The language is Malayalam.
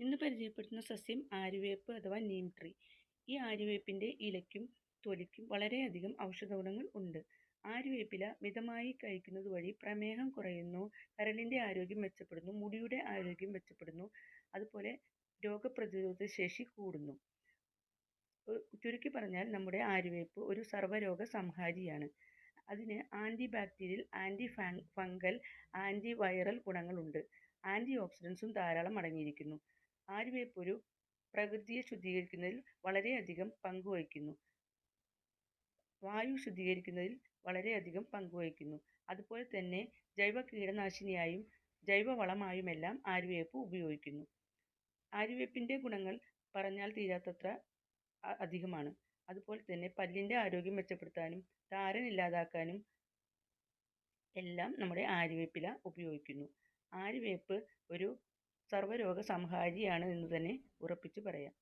ഇന്ന് പരിചയപ്പെടുത്തുന്ന സസ്യം ആര്യവേപ്പ് അഥവാ നീം ട്രീ ഈ ആര്യവേപ്പിന്റെ ഇലയ്ക്കും തൊലിക്കും വളരെയധികം ഔഷധ ഗുണങ്ങൾ ഉണ്ട്. ആര്യവേപ്പില മിതമായി കഴിക്കുന്നത് വഴി പ്രമേഹം കുറയുന്നു കരളിന്റെ ആരോഗ്യം മെച്ചപ്പെടുന്നു മുടിയുടെ ആരോഗ്യം മെച്ചപ്പെടുന്നു അതുപോലെ രോഗപ്രതിരോധ ശേഷി കൂടുന്നു. ചുരുക്കി പറഞ്ഞാൽ നമ്മുടെ ആര്യവേപ്പ് ഒരു സർവരോഗ സംഹാരിയാണ്. അതിന് anti bacterial anti fungal anti viral ഗുണങ്ങളുണ്ട്. ആന്റി ഓക്സിഡൻസും ധാരാളം അടങ്ങിയിരിക്കുന്നു. ആര്യവേപ്പ് ഒരു പ്രകൃതിയെ ശുദ്ധീകരിക്കുന്നതിൽ വളരെയധികം പങ്കുവഹിക്കുന്നു വായു ശുദ്ധീകരിക്കുന്നതിൽ വളരെയധികം പങ്കുവഹിക്കുന്നു അതുപോലെ തന്നെ ജൈവ കീടനാശിനിയായും ജൈവവളമായുമെല്ലാം ആര്യവേപ്പ് ഉപയോഗിക്കുന്നു. ആര്യവേപ്പിന്റെ ഗുണങ്ങൾ പറഞ്ഞാൽ തീരാത്തത്ര അധികമാണ്. അതുപോലെ തന്നെ പല്ലിന്റെ ആരോഗ്യം മെച്ചപ്പെടുത്താനും താരൻ ഇല്ലാതാക്കാനും എല്ലാം നമ്മുടെ ആര്യവേപ്പില ഉപയോഗിക്കുന്നു. ആര്യവേപ്പ് ഒരു സർവരോഗ സംഹാരിയാണ് എന്ന് തന്നെ ഉറപ്പിച്ചു പറയാം.